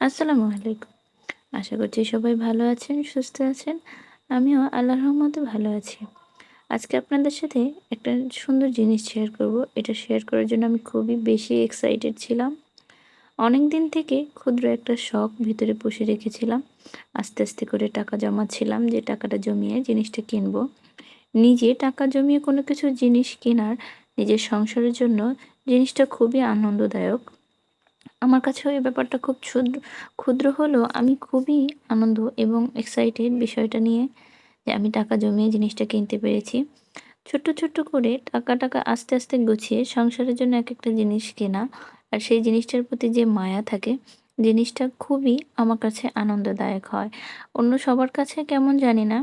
আসসালামু আলাইকুম। আশা করছি সবাই ভালো আছেন, সুস্থ আছেন। আমিও আল্লাহর রহমতে ভালো আছি। আজকে আপনাদের সাথে একটা সুন্দর জিনিস শেয়ার করব। এটা শেয়ার করার জন্য আমি খুবই বেশি এক্সাইটেড ছিলাম। অনেক দিন থেকে ক্ষুদ্র একটা শখ ভিতরে পুষে রেখেছিলাম। আস্তে আস্তে করে টাকা জমাচ্ছিলাম যে টাকাটা জমিয়ে জিনিসটা কিনবো। নিজে টাকা জমিয়ে কোনো কিছু জিনিস কেনার, নিজের সংসারের জন্য জিনিসটা খুবই আনন্দদায়ক। আমার কাছেও এই ব্যাপারটা খুব ক্ষুদ্র ক্ষুদ্র হলেও আমি খুবই আনন্দ এবং এক্সাইটেড বিষয়টা নিয়ে যে আমি টাকা জমিয়ে জিনিসটা কিনতে পেরেছি। ছোট্ট ছোট্ট করে টাকা টাকা আস্তে আস্তে গুছিয়ে সংসারের জন্য এক একটা জিনিস কেনা আর সেই জিনিসটার প্রতি যে মায়া থাকে জিনিসটা খুবই আমার কাছে আনন্দদায়ক হয়। অন্য সবার কাছে কেমন জানি না,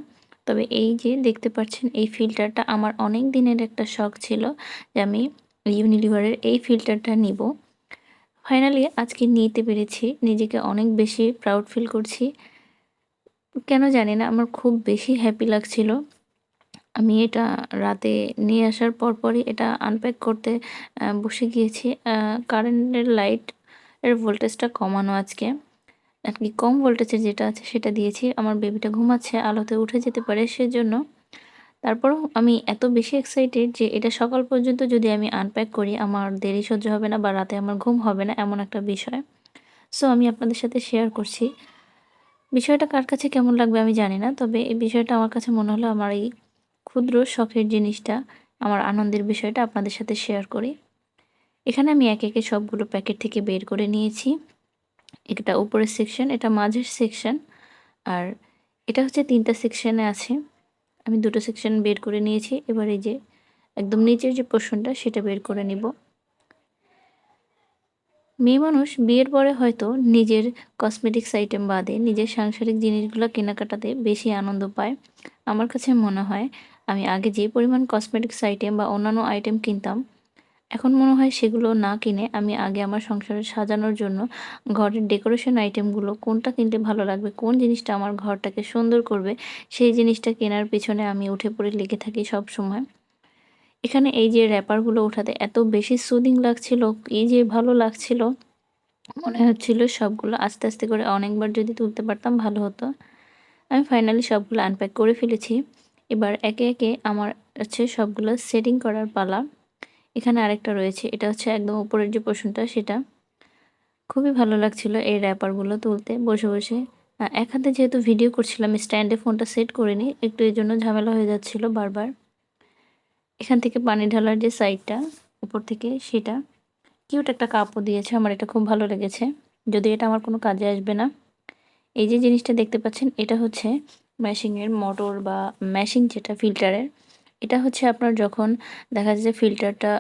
তবে এই যে দেখতে পাচ্ছেন এই ফিল্টারটা আমার অনেক দিনের একটা শখ ছিল যে আমি ইউনিলিভারের এই ফিল্টারটা নিব। ফাইনালি আজকে নিতে পেরেছি। নিজেকে অনেক বেশি প্রাউড ফিল করছি। কেন জানি না, আমার খুব বেশি হ্যাপি লাগছিল। আমি এটা রাতে নিয়ে আসার পরপরই এটা আনপ্যাক করতে বসে গিয়েছি। কারেন্টের লাইটের ভোল্টেজটা কমানো আজকে। আর কি কম ভোল্টেজের যেটা আছে সেটা দিয়েছি। আমার বেবিটা ঘুমাচ্ছে, আলোতে উঠে যেতে পারে, সেজন্য তারপরেও আমি এত বেশি এক্সাইটেড যে এটা সকাল পর্যন্ত যদি আমি আনপ্যাক করি, আমার দেরি সহ্য হবে না বা রাতে আমার ঘুম হবে না এমন একটা বিষয়। সো আমি আপনাদের সাথে শেয়ার করছি। বিষয়টা কার কাছে কেমন লাগবে আমি জানি না, তবে এই বিষয়টা আমার কাছে মনে হলো আমার এই ক্ষুদ্র শখের জিনিসটা, আমার আনন্দের বিষয়টা আপনাদের সাথে শেয়ার করি। এখানে আমি একে একে সবগুলো প্যাকেট থেকে বের করে নিয়েছি। এটা উপরের সেকশন এটা মাঝের সেকশন আর এটা হচ্ছে তিনটা সেকশনে আছে। আমি দুটো সেকশন বের করে নিয়েছি। এবার এই যে একদম নিচের যে পোর্শনটা সেটা বের করে নিব। মেয়ে মানুষ বিয়ের পরে হয়তো নিজের কসমেটিক্স আইটেম বাদে নিজের সাংসারিক জিনিসগুলো কেনাকাটাতে বেশি আনন্দ পায়। আমার কাছে মনে হয়, আমি আগে যে পরিমাণ কসমেটিক্স আইটেম বা অন্যান্য আইটেম কিনতাম এখন মনে হয় সেগুলো না কিনে আমি আগে আমার সংসারে সাজানোর জন্য ঘরের ডেকোরেশন আইটেমগুলো কোনটা কিনতে ভালো লাগবে, কোন জিনিসটা আমার ঘরটাকে সুন্দর করবে, সেই জিনিসটা কেনার পিছনে আমি উঠে পড়ে লেগে থাকি সব সময়। এখানে এই যে র্যাপারগুলো ওঠাতে এত বেশি সুদিং লাগছিল এই যে ভালো লাগছিল। মনে হচ্ছিল সবগুলো আস্তে আস্তে করে অনেকবার যদি তুলতে পারতাম ভালো হতো। আমি ফাইনালি সবগুলো আনপ্যাক করে ফেলেছি। এবার একে একে আমার হচ্ছে সবগুলো সেটিং করার পালা। এখানে আরেকটা রয়েছে, এটা হচ্ছে একদম উপরের যে পোষণটা সেটা। খুবই ভালো লাগছিল এই র্যাপারগুলো তুলতে। বসে বসে এক হাতে যেহেতু ভিডিও করছিলাম স্ট্যান্ডে ফোনটা সেট করিনি, একটু এর জন্য ঝামেলা হয়ে যাচ্ছিল বারবার। এখান থেকে পানি ঢালার যে সাইডটা উপর থেকে সেটা কিউট একটা কাপও দিয়েছে, আমার এটা খুব ভালো লেগেছে। যদি এটা আমার কোনো কাজে আসবে না। এই যে জিনিসটা দেখতে পাচ্ছেন, এটা হচ্ছে ম্যাশিংয়ের মোটর বা ম্যাশিং যেটা ফিল্টারের এটা হচ্ছে আপনার যখন দেখা যায় যে ফিল্টারটা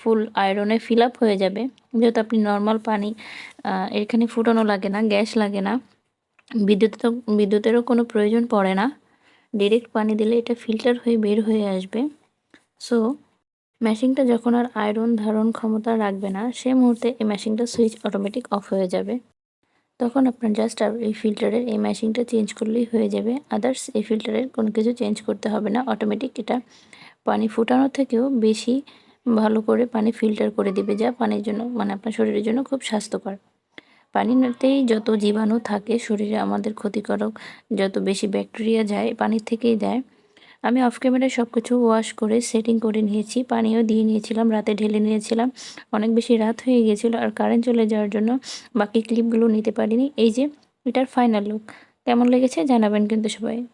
ফুল আয়রনে ফিল আপ হয়ে যাবে, যেহেতু আপনি নর্মাল পানি এখানে ফুটানো লাগে না, গ্যাস লাগে না, বিদ্যুৎ বিদ্যুতেরও কোনো প্রয়োজন পড়ে না ডিরেক্ট পানি দিলে এটা ফিল্টার হয়ে বের হয়ে আসবে। সো মেশিনটা যখন আর আয়রন ধারণ ক্ষমতা রাখবে না, সে মুহূর্তে এই মেশিনটা সুইচ অটোমেটিক অফ হয়ে যাবে। তখন আপনার জাস্ট এই ফিল্টারের এই মেশিনটা চেঞ্জ করলেই হয়ে যাবে। আদার্স এই ফিল্টারের কোনো কিছু চেঞ্জ করতে হবে না। অটোমেটিক এটা পানি ফুটানোর থেকেও বেশি ভালো করে পানি ফিল্টার করে দিবে। যা পানির জন্য মানে আপনার শরীরের জন্য খুব স্বাস্থ্যকর। পানিতেই যত জীবাণু থাকে, শরীরে আমাদের ক্ষতিকারক, যত বেশি ব্যাকটেরিয়া যায় পানির থেকেই দেয় আমি অফ ক্যামেরায় সব কিছু ওয়াশ করে সেটিং করে নিয়েছি, পানিও দিয়ে নিয়েছিলাম, রাতে ঢেলে নিয়েছিলাম। অনেক বেশি রাত হয়ে গিয়েছিল আর কারেন্ট চলে যাওয়ার জন্য বাকি ক্লিপগুলো নিতে পারিনি। এই যে, এটার ফাইনাল লুক কেমন লেগেছে জানাবেন কিন্তু সবাই।